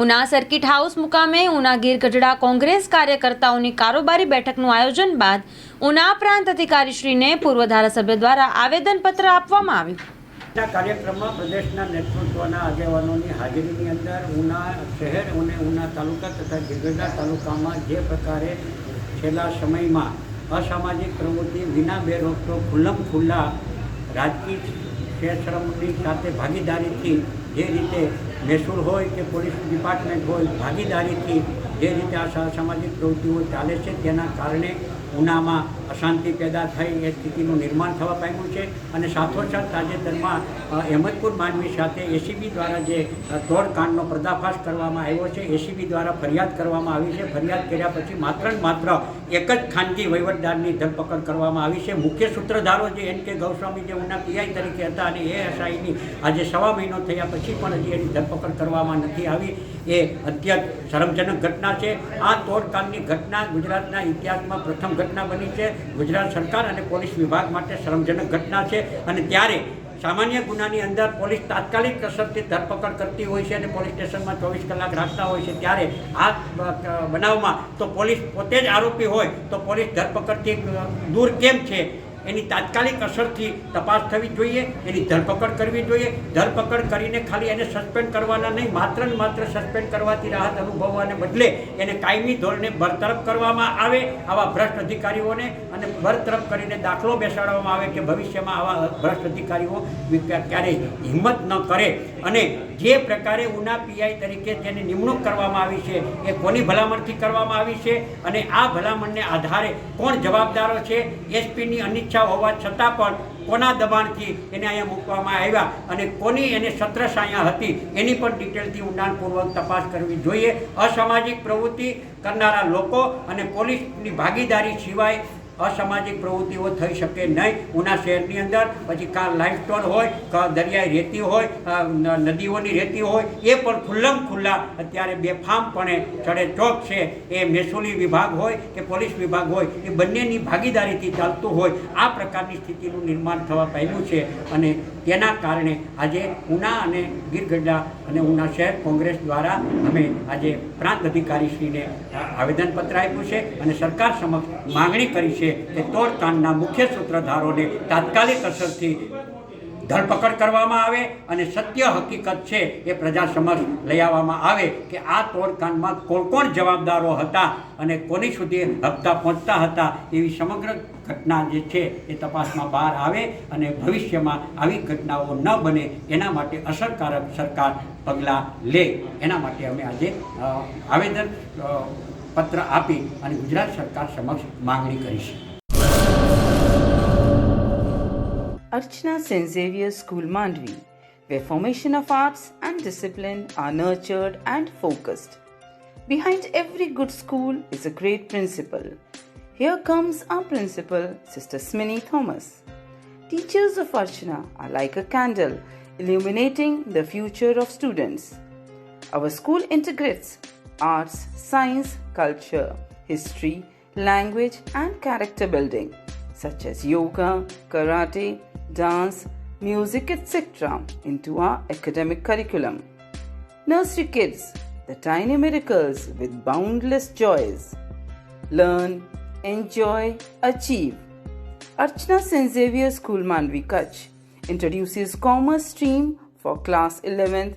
Una circuit house મુકામે ઉના ગીર ગઢડા કોંગ્રેસ કાર્યકર્તાઓની કારોબારી બેઠકનું આયોજન બાદ ઉના પ્રાંત અધિકારીશ્રીને પૂર્વ ધારાસભ્ય દ્વારા આવેદનપત્ર આપવામાં આવ્યું. કાર્યક્રમમાં પ્રદેશના નેતૃત્વના આગેવાનોની હાજરીની અંદર ઉના શહેર અને ઉના તાલુકા તથા ગીરગઢડા તાલુકામાં જે પ્રકારે છેલ્લા સમયમાં અસામાજિક પ્રવૃત્તિ વિના બે રોકટોક ખુલ્લમ ખુલ્લા રાજકીય ક્ષેત્રની સાથે ભાગીદારીથી જે રીતે મહેસૂલ હોય કે પોલીસ ડિપાર્ટમેન્ટ હોય, ભાગીદારીથી જે રીતે આ સામાજિક પ્રવૃત્તિઓ ચાલે છે, તેના કારણે ઉનામાં અશાંતિ પેદા થઈ એ સ્થિતિનું નિર્માણ થવા પામ્યું છે અને સાથોસાથ તાજેતરમાં અહેમદપુર માંડવી સાથે એસીબી દ્વારા જે તોડકાંડનો પર્દાફાશ કરવામાં આવ્યો છે, એસીબી દ્વારા ફરિયાદ કરવામાં આવી છે. ફરિયાદ કર્યા પછી માત્ર ને માત્ર એક જ ખાનગી વહીવટદારની ધરપકડ કરવામાં આવી છે. મુખ્ય સૂત્રધારો જે એન કે ગૌસ્વામી જે ઉના પીઆઈ તરીકે હતા અને એ એસઆઈની આજે સવા મહિનો થયા પછી પણ હજી એની ધરપકડ કરવામાં નથી આવી. એ અત્યંત શરમજનક ઘટના છે. આ તોડકાંડની ઘટના ગુજરાતના ઇતિહાસમાં પ્રથમ ઘટના બની છે. ગુજરાત સરકાર અને પોલીસ વિભાગ માટે શરમજનક ઘટના છે અને ત્યારે સામાન્ય ગુનાની અંદર પોલીસ તાત્કાલિક અસરથી ધરપકડ કરતી હોય છે અને પોલીસ સ્ટેશનમાં ચોવીસ કલાક રાખતા હોય છે. ત્યારે આ બનાવમાં તો પોલીસ પોતે જ આરોપી હોય તો પોલીસ ધરપકડથી દૂર કેમ છે? એની તાત્કાલિક અસરથી તપાસ થવી જોઈએ, એની ધરપકડ કરવી જોઈએ. ધરપકડ કરીને ખાલી એને સસ્પેન્ડ કરવાના નહીં, માત્ર ને માત્ર સસ્પેન્ડ કરવાથી રાહત અનુભવવાને બદલે એને કાયમી ધોરણે બરતરફ કરવામાં આવે આવા ભ્રષ્ટ અધિકારીઓને અને બરતરફ કરીને દાખલો બેસાડવામાં આવે કે ભવિષ્યમાં આવા ભ્રષ્ટ અધિકારીઓ ક્યારેય હિંમત ન કરે. અને જે પ્રકારે ઉના પીઆઈ તરીકે તેની નિમણૂક કરવામાં આવી છે, એ કોની ભલામણથી કરવામાં આવી છે? અને આ ભલામણને આધારે કોણ જવાબદારો છે? એસપીની અનિચ્છા હોવા છતાં પણ કોના દબાણથી એને અહીંયા મૂકવામાં આવ્યા? અને કોની એને છત્રછાયા હતી? એની પણ ડિટેલથી ઊંડાણપૂર્વક તપાસ કરવી જોઈએ. અસામાજિક પ્રવૃત્તિ કરનારા લોકો અને પોલીસની ભાગીદારી સિવાય અસામાજિક પ્રવૃત્તિઓ થઈ શકે નહીં. ઉના શહેરની અંદર પછી કાં લાઇફ સ્ટોર હોય દરિયાઈ રેતી હોય નદીઓની રેતી હોય, એ પણ ખુલ્લમ ખુલ્લા અત્યારે બેફામપણે ચડે ચોક છે. એ મહેસૂલી વિભાગ હોય કે પોલીસ વિભાગ હોય, એ બંનેની ભાગીદારીથી ચાલતું હોય, આ પ્રકારની સ્થિતિનું નિર્માણ થવા પામ્યું છે. અને તેના કારણે આજે ઉના અને ગીરગઢડા અને ઉના શહેર કોંગ્રેસ દ્વારા અમે આજે પ્રાંત અધિકારીશ્રીને આવેદનપત્ર આપ્યું છે અને સરકાર સમક્ષ માંગણી કરી છે કે તોડકાંડના મુખ્ય સૂત્રધારોને તાત્કાલિક અસરથી ધરપકડ કરવામાં આવે અને સત્ય હકીકત છે એ પ્રજા સમક્ષ લઈ આવવામાં આવે કે આ તોડકાંડમાં કોણ કોણ જવાબદારો હતા અને કોની સુધી હપ્તા પહોંચતા હતા એવી સમગ્ર ઘટના જે છે એ તપાસમાં બહાર આવે અને ભવિષ્યમાં આવી ઘટનાઓ ન બને એના માટે અસરકારક સરકાર પગલાં લે. એના માટે અમે આજે આવેદન પત્ર આપી અને ગુજરાત સરકાર સમક્ષ માંગણી કરી છે Archana St. Xavier School Mandvi, where formation of arts and discipline are nurtured and focused. Behind every good school is a great principal. Here comes our principal, Sister Smini Thomas. Teachers of Archana are like a candle illuminating the future of students. Our school integrates arts, science, culture, history, language, and character building, such as yoga, karate, dance, music, etc., into our academic curriculum. Nursery kids, the tiny miracles with boundless joys. Learn, enjoy, achieve. Archana St. Xavier School Mandvi Kutch introduces commerce stream for class 11th